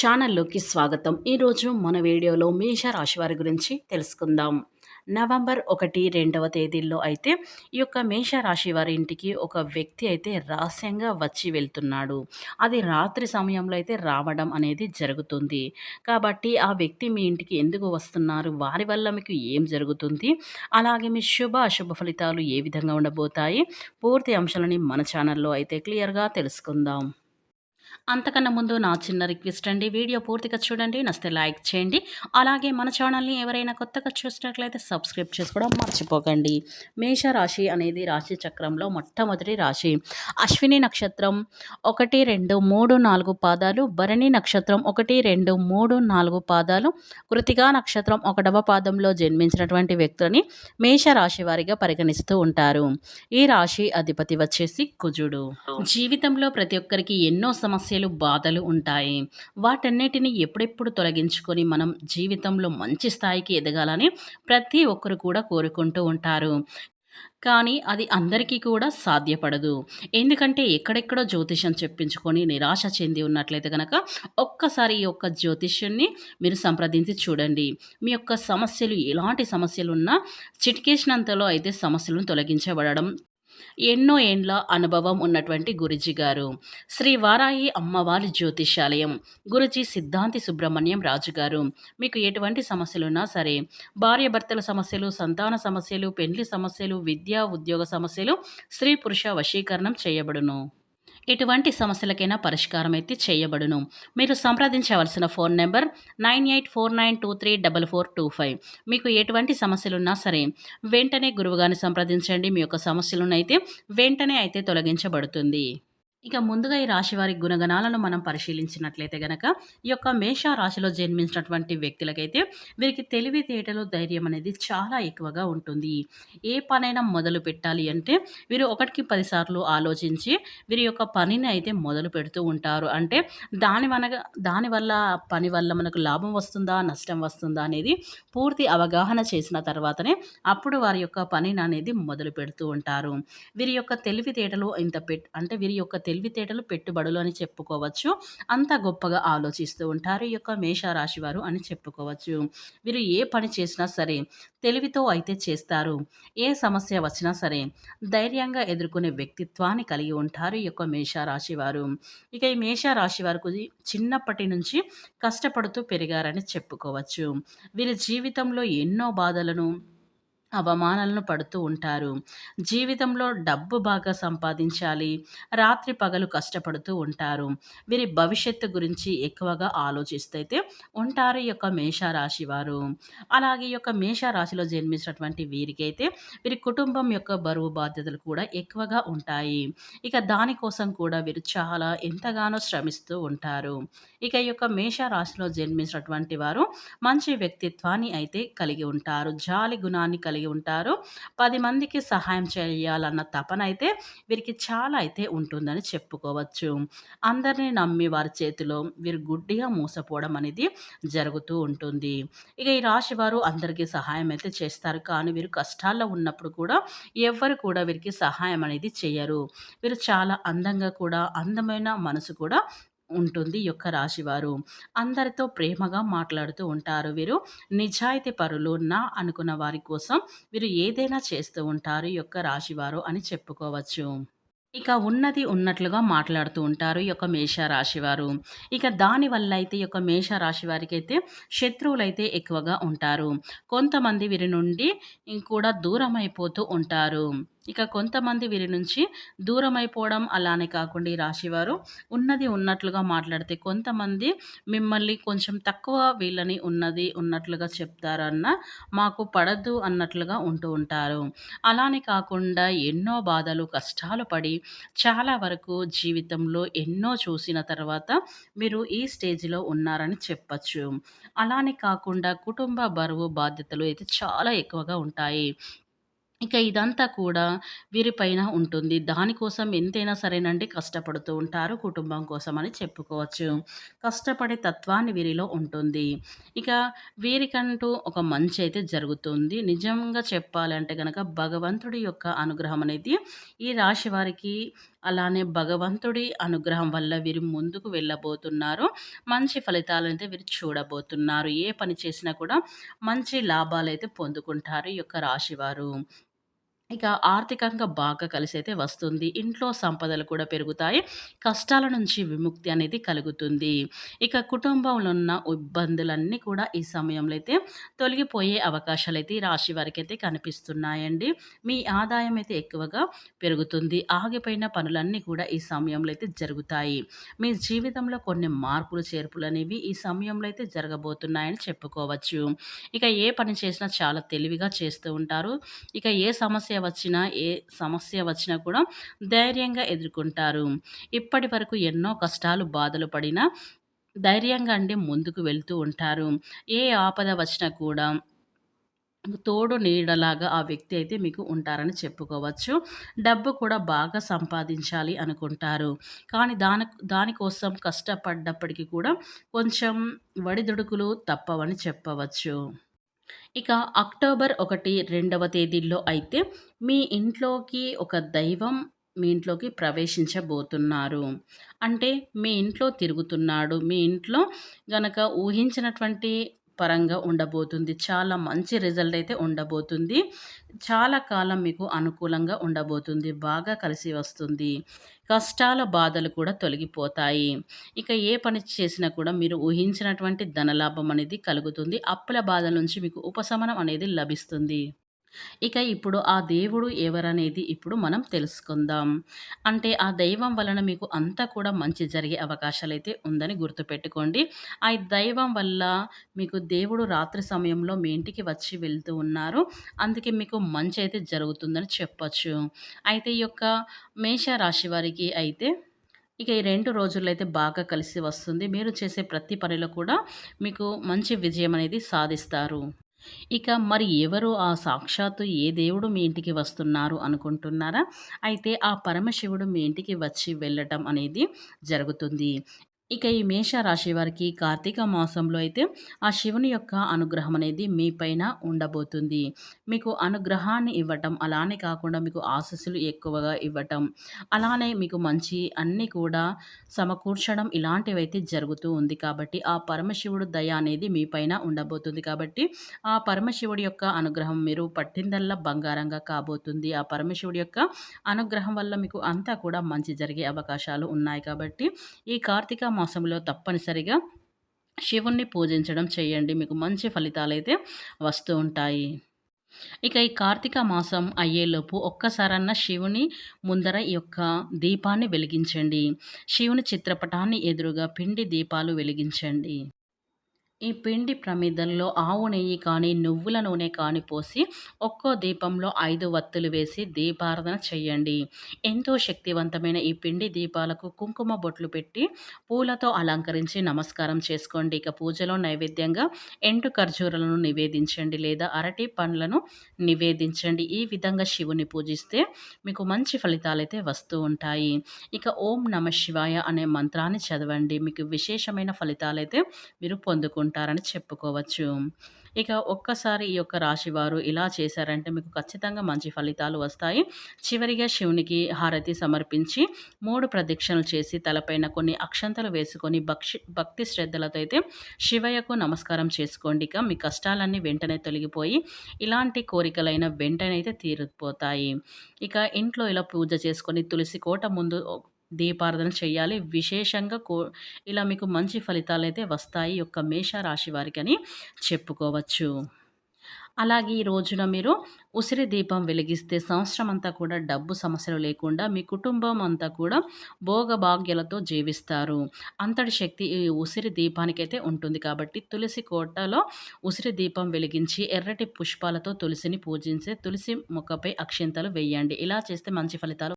ఛానల్లోకి స్వాగతం. ఈరోజు మన వీడియోలో మేషరాశి వారి గురించి తెలుసుకుందాం. నవంబర్ ఒకటి రెండవ తేదీల్లో అయితే ఈ యొక్క మేషరాశి వారి ఇంటికి ఒక వ్యక్తి అయితే రహస్యంగా వచ్చి వెళ్తున్నాడు. అది రాత్రి సమయంలో అయితే రావడం అనేది జరుగుతుంది. కాబట్టి ఆ వ్యక్తి మీ ఇంటికి ఎందుకు వస్తున్నారు? వారి వల్ల మీకు ఏం జరుగుతుంది? అలాగే మీ శుభ అశుభ ఫలితాలు ఏ విధంగా ఉండబోతాయి? పూర్తి అంశాలని మన ఛానల్లో అయితే క్లియర్గా తెలుసుకుందాం. అంతకన్నా ముందు నా చిన్న రిక్వెస్ట్ అండి. వీడియో పూర్తిగా చూడండి నచ్చితే లైక్ చేయండి. అలాగే మన ఛానల్ని ఎవరైనా కొత్తగా చూసినట్లయితే సబ్స్క్రైబ్ చేసుకోవడం మర్చిపోకండి. మేష రాశి అనేది రాశి చక్రంలో మొట్టమొదటి రాశి. అశ్విని నక్షత్రం ఒకటి రెండు మూడు నాలుగు పాదాలు. భరణి నక్షత్రం ఒకటి రెండు మూడు నాలుగు పాదాలు. కృతికా నక్షత్రం ఒకటవ పాదంలో జన్మించినటువంటి వ్యక్తులని మేష రాశి వారిగా పరిగణిస్తూ ఉంటారు. ఈ రాశి అధిపతి వచ్చేసి కుజుడు. జీవితంలో ప్రతి ఒక్కరికి ఎన్నో సమస్యలు సమస్యలు బాధలు ఉంటాయి. వాటన్నిటిని ఎప్పుడెప్పుడు తొలగించుకొని మనం జీవితంలో మంచి స్థాయికి ఎదగాలని ప్రతి ఒక్కరు కూడా కోరుకుంటూ ఉంటారు. కానీ అది అందరికీ కూడా సాధ్యపడదు. ఎందుకంటే ఎక్కడెక్కడో జ్యోతిష్యం చెప్పించుకొని నిరాశ చెంది ఉన్నట్లయితే కనుక ఒక్కసారి ఈ యొక్క జ్యోతిష్యాన్ని మీరు సంప్రదించి చూడండి. మీ యొక్క సమస్యలు ఎలాంటి సమస్యలు ఉన్నా చిటికేసినంతలో అయితే సమస్యలను తొలగించబడడం ఎన్నో ఏండ్ల అనుభవం ఉన్నటువంటి గురుజీ గారు. శ్రీ వారాయి అమ్మవారి జ్యోతిషాలయం గురుజీ సిద్ధాంతి సుబ్రహ్మణ్యం రాజు గారు. మీకు ఎటువంటి సమస్యలున్నా సరే భార్యాభర్తల సమస్యలు సంతాన సమస్యలు పెండ్లి సమస్యలు విద్యా ఉద్యోగ సమస్యలు స్త్రీ పురుష వశీకరణం చేయబడును. ఎటువంటి సమస్యలకైనా పరిష్కారం అయితే చేయబడును. మీరు సంప్రదించవలసిన phone number nine eight four nine two three double four two five. మీకు ఎటువంటి సమస్యలున్నా సరే వెంటనే గురువుగారిని సంప్రదించండి. మీ యొక్క సమస్యలను అయితే వెంటనే అయితే తొలగించబడుతుంది. ఇక ముందుగా ఈ రాశి వారి గుణగణాలను మనం పరిశీలించినట్లయితే గనక ఈ యొక్క మేష రాశిలో జన్మించినటువంటి వ్యక్తులకైతే వీరికి తెలివితేటలు ధైర్యం అనేది చాలా ఎక్కువగా ఉంటుంది. ఏ పనైనా మొదలు పెట్టాలి అంటే వీరు ఒకటికి పదిసార్లు ఆలోచించి వీరి యొక్క పనిని అయితే మొదలు పెడుతూ ఉంటారు. అంటే దాని వనగ దానివల్ల పని వల్ల మనకు లాభం వస్తుందా నష్టం వస్తుందా అనేది పూర్తి అవగాహన చేసిన తర్వాతనే అప్పుడు వారి యొక్క పనిని అనేది మొదలు పెడుతూ ఉంటారు. వీరి యొక్క తెలివితేటలు ఇంత పెట్ అంటే వీరి యొక్క తెలివితేటలు పెట్టుబడులు అని చెప్పుకోవచ్చు. అంత గొప్పగా ఆలోచిస్తూ ఉంటారు ఈ యొక్క మేషరాశి వారు అని చెప్పుకోవచ్చు. వీరు ఏ పని చేసినా సరే తెలివితో అయితే చేస్తారు. ఏ సమస్య వచ్చినా సరే ధైర్యంగా ఎదుర్కొనే వ్యక్తిత్వాన్ని కలిగి ఉంటారు ఈ యొక్క మేషరాశి వారు ఇక ఈ మేషరాశి వారికి చిన్నప్పటి నుంచి కష్టపడుతూ పెరిగారని చెప్పుకోవచ్చు. వీరి జీవితంలో ఎన్నో బాధలను అవమానాలను పడుతూ ఉంటారు. జీవితంలో డబ్బు బాగా సంపాదించాలి రాత్రి పగలు కష్టపడుతూ ఉంటారు. వీరి భవిష్యత్తు గురించి ఎక్కువగా ఆలోచిస్తైతే ఉంటారు ఈ యొక్క మేషరాశి వారు. అలాగే ఈ యొక్క మేషరాశిలో జన్మించినటువంటి వీరికైతే వీరి కుటుంబం యొక్క బరువు బాధ్యతలు కూడా ఎక్కువగా ఉంటాయి. ఇక దానికోసం కూడా వీరు చాలా ఎంతగానో శ్రమిస్తూ ఉంటారు. ఇక ఈ యొక్క మేషరాశిలో జన్మించినటువంటి వారు మంచి వ్యక్తిత్వాన్ని అయితే కలిగి ఉంటారు. జాలి గుణాన్ని కలిగి కలిగి ఉంటారు. పది మందికి సహాయం చేయాలన్న తపన అయితే వీరికి చాలా అయితే ఉంటుందని చెప్పుకోవచ్చు. అందరినీ నమ్మి వారి చేతిలో వీరు గుడ్డిగా మోసపోవడం అనేది జరుగుతూ ఉంటుంది. ఇక ఈ రాశి వారు అందరికీ సహాయం అయితే చేస్తారు. కానీ వీరు కష్టాల్లో ఉన్నప్పుడు కూడా ఎవ్వరు కూడా వీరికి సహాయం అనేది చేయరు. వీరు చాలా అందంగా కూడా అందమైన మనసు కూడా ఉంటుంది ఈ యొక్క రాశివారు అందరితో ప్రేమగా మాట్లాడుతూ ఉంటారు వీరు. నిజాయితీ పరులు నా అనుకున్న వారి కోసం వీరు ఏదైనా చేస్తూ ఉంటారు ఈ యొక్క రాశివారు అని చెప్పుకోవచ్చు. ఇక ఉన్నది ఉన్నట్లుగా మాట్లాడుతూ ఉంటారు ఈ యొక్క మేషరాశి వారు. ఇక దానివల్ల అయితే ఈ యొక్క మేషరాశి వారికి అయితే శత్రువులు అయితే ఎక్కువగా ఉంటారు. కొంతమంది వీరి నుండి కూడా దూరం అయిపోతూ ఉంటారు. ఇక కొంతమంది వీరి నుంచి దూరం అయిపోవడం అలానే కాకుండా ఈ రాశివారు ఉన్నది ఉన్నట్లుగా మాట్లాడితే కొంతమంది మిమ్మల్ని కొంచెం తక్కువ వీళ్ళని ఉన్నది ఉన్నట్లుగా చెప్తారన్న మాకు పడద్దు అన్నట్లుగా ఉంటూ ఉంటారు. అలానే కాకుండా ఎన్నో బాధలు కష్టాలు పడి చాలా వరకు జీవితంలో ఎన్నో చూసిన తర్వాత మీరు ఈ స్టేజ్లో ఉన్నారని చెప్పచ్చు. అలానే కాకుండా కుటుంబ బరువు బాధ్యతలు అయితే చాలా ఎక్కువగా ఉంటాయి. ఇక ఇదంతా కూడా వీరిపైన ఉంటుంది. దానికోసం ఎంతైనా సరేనండి కష్టపడుతూ ఉంటారు కుటుంబం కోసం అని చెప్పుకోవచ్చు. కష్టపడే తత్వాన్ని వీరిలో ఉంటుంది. ఇక వీరికంటూ ఒక మంచి అయితే జరుగుతుంది. నిజంగా చెప్పాలంటే కనుక భగవంతుడి యొక్క అనుగ్రహం అనేది ఈ రాశి వారికి అలానే భగవంతుడి అనుగ్రహం వల్ల వీరు ముందుకు వెళ్ళబోతున్నారు. మంచి ఫలితాలనైతే వీరు చూడబోతున్నారు. ఏ పని చేసినా కూడా మంచి లాభాలైతే పొందుకుంటారు ఈ యొక్క రాశివారు. ఇక ఆర్థికంగా బాగా కలిసి అయితే వస్తుంది. ఇంట్లో సంపదలు కూడా పెరుగుతాయి. కష్టాల నుంచి విముక్తి అనేది కలుగుతుంది. ఇక కుటుంబంలో ఉన్న ఇబ్బందులన్నీ కూడా ఈ సమయంలో అయితే తొలగిపోయే అవకాశాలు ఈ రాశి వారికైతే కనిపిస్తున్నాయండి. మీ ఆదాయం అయితే ఎక్కువగా పెరుగుతుంది. ఆగిపోయిన పనులన్నీ కూడా ఈ సమయంలో అయితే జరుగుతాయి. మీ జీవితంలో కొన్ని మార్పులు, చేర్పులు అనేవి ఈ సమయంలో అయితే జరగబోతున్నాయని చెప్పుకోవచ్చు. ఇక ఏ పని చేసినా చాలా తెలివిగా చేస్తూ ఉంటారు. ఇక ఏ సమస్య వచ్చినా ఏ సమస్య వచ్చినా కూడా ధైర్యంగా ఎదుర్కొంటారు. ఇప్పటి వరకు ఎన్నో కష్టాలు బాధలు పడినా ధైర్యంగా అండి ముందుకు వెళ్తూ ఉంటారు. ఏ ఆపద వచ్చినా కూడా తోడు నీడలాగా ఆ వ్యక్తి అయితే మీకు ఉంటారని చెప్పుకోవచ్చు. డబ్బు కూడా బాగా సంపాదించాలి అనుకుంటారు. కానీ దాని దానికోసం కష్టపడ్డప్పటికీ కూడా కొంచెం వడిదుడుకులు తప్పవని చెప్పవచ్చు. ఇక అక్టోబర్ ఒకటి రెండవ తేదీల్లో అయితే మీ ఇంట్లోకి ఒక దైవం మీ ఇంట్లోకి ప్రవేశించబోతున్నారు. అంటే మీ ఇంట్లో తిరుగుతున్నాడు. మీ ఇంట్లో గనక ఊహించినటువంటి పరంగా ఉండబోతుంది. చాలా మంచి రిజల్ట్ అయితే ఉండబోతుంది. చాలా కాలం మీకు అనుకూలంగా ఉండబోతుంది. బాగా కలిసి వస్తుంది. కష్టాల బాధలు కూడా తొలగిపోతాయి. ఇక ఏ పని చేసినా కూడా మీరు ఊహించినటువంటి ధనలాభం అనేది కలుగుతుంది. అప్పుల బాధల నుంచి మీకు ఉపశమనం అనేది లభిస్తుంది. ఇక ఇప్పుడు ఆ దేవుడు ఎవరనేది ఇప్పుడు మనం తెలుసుకుందాం. అంటే ఆ దైవం వలన మీకు అంతా కూడా మంచి జరిగే అవకాశాలైతే ఉందని గుర్తుపెట్టుకోండి. ఆ దైవం వల్ల మీకు దేవుడు రాత్రి సమయంలో మీ ఇంటికి వచ్చి వెళ్తూ ఉన్నారు. అందుకే మీకు మంచి అయితే జరుగుతుందని చెప్పచ్చు అయితే ఈ యొక్క మేష రాశి వారికి అయితే ఇక ఈ రెండు రోజుల్లో అయితే బాగా కలిసి వస్తుంది. మీరు చేసే ప్రతి పనిలో కూడా మీకు మంచి విజయం అనేది సాధిస్తారు. ఇక మరి ఎవరు ఆ సాక్షాత్తు ఏ దేవుడు మీ ఇంటికి వస్తున్నారు అనుకుంటున్నారా? అయితే ఆ పరమశివుడు మీ ఇంటికి వచ్చి వెళ్ళటం అనేది జరుగుతుంది. ఇక ఈ మేష రాశి వారికి కార్తీక మాసంలో అయితే ఆ శివుని యొక్క అనుగ్రహం అనేది మీ పైన ఉండబోతుంది. మీకు అనుగ్రహాన్ని ఇవ్వటం అలానే కాకుండా మీకు ఆశస్సులు ఎక్కువగా ఇవ్వటం అలానే మీకు మంచి అన్నీ కూడా సమకూర్చడం ఇలాంటివైతే జరుగుతూ ఉంది. కాబట్టి ఆ పరమశివుడు దయ అనేది మీ పైన ఉండబోతుంది. కాబట్టి ఆ పరమశివుడి యొక్క అనుగ్రహం మీరు పట్టిందల్లా బంగారంగా కాబోతుంది. ఆ పరమశివుడి యొక్క అనుగ్రహం వల్ల మీకు అంతా కూడా మంచి జరిగే అవకాశాలు ఉన్నాయి. కాబట్టి ఈ కార్తీక మాసంలో తప్పనిసరిగా శివుణ్ణి పూజించడం చేయండి. మీకు మంచి ఫలితాలైతే వస్తూ ఉంటాయి. ఇక ఈ కార్తీక మాసం అయ్యేలోపు ఒక్కసారన్న శివుని ముందర ఈ యొక్క దీపాన్ని వెలిగించండి. శివుని చిత్రపటాన్ని ఎదురుగా పిండి దీపాలు వెలిగించండి. ఈ పిండి ప్రమిదల్లో ఆవు నెయ్యి కానీ నువ్వుల నూనె కానీ పోసి ఒక్కో దీపంలో ఐదు వత్తులు వేసి దీపారాధన చేయండి ఎంతో శక్తివంతమైన ఈ పిండి దీపాలకు కుంకుమ బొట్లు పెట్టి పూలతో అలంకరించి నమస్కారం చేసుకోండి. ఇక పూజలో నైవేద్యంగా ఎండు ఖర్జూరలను నివేదించండి లేదా అరటి పండ్లను నివేదించండి. ఈ విధంగా శివుని పూజిస్తే మీకు మంచి ఫలితాలు అయితే వస్తూ ఉంటాయి. ఇక ఓం నమ శివాయ అనే మంత్రాన్ని చదవండి. మీకు విశేషమైన ఫలితాలు అయితే మీరు పొందుకుంటారు. ఉంటారని చెప్పుకోవచ్చు. ఇక ఒక్కసారి ఈ యొక్క రాశివారు ఇలా చేశారంటే మీకు ఖచ్చితంగా మంచి ఫలితాలు వస్తాయి. చివరిగా శివునికి హారతి సమర్పించి మూడు ప్రదక్షిణలు చేసి తలపైన కొన్ని అక్షంతలు వేసుకొని భక్షి భక్తి శ్రద్ధలతో అయితే శివయ్యకు నమస్కారం చేసుకోండి. ఇక మీ కష్టాలన్నీ వెంటనే తొలగిపోయి ఇలాంటి కోరికలైన వెంటనే అయితే తీరిపోతాయి. ఇక ఇంట్లో ఇలా పూజ చేసుకొని తులసి కోట ముందు దీపారాధన చేయాలి. విశేషంగా కో ఇలా మీకు మంచి ఫలితాలు అయితే వస్తాయి యొక్క మేష రాశి వారికి అని చెప్పుకోవచ్చు. అలాగే ఈ రోజున మీరు ఉసిరి దీపం వెలిగిస్తే సంవత్సరం అంతా కూడా డబ్బు సమస్యలు లేకుండా మీ కుటుంబం అంతా కూడా భోగభాగ్యాలతో జీవిస్తారు. అంతటి శక్తి ఈ ఉసిరి దీపానికైతే ఉంటుంది కాబట్టి తులసి కోటలో ఉసిరి దీపం వెలిగించి ఎర్రటి పుష్పాలతో తులసిని పూజించే తులసి మొక్కపై అక్షింతలు వేయండి. ఇలా చేస్తే మంచి ఫలితాలు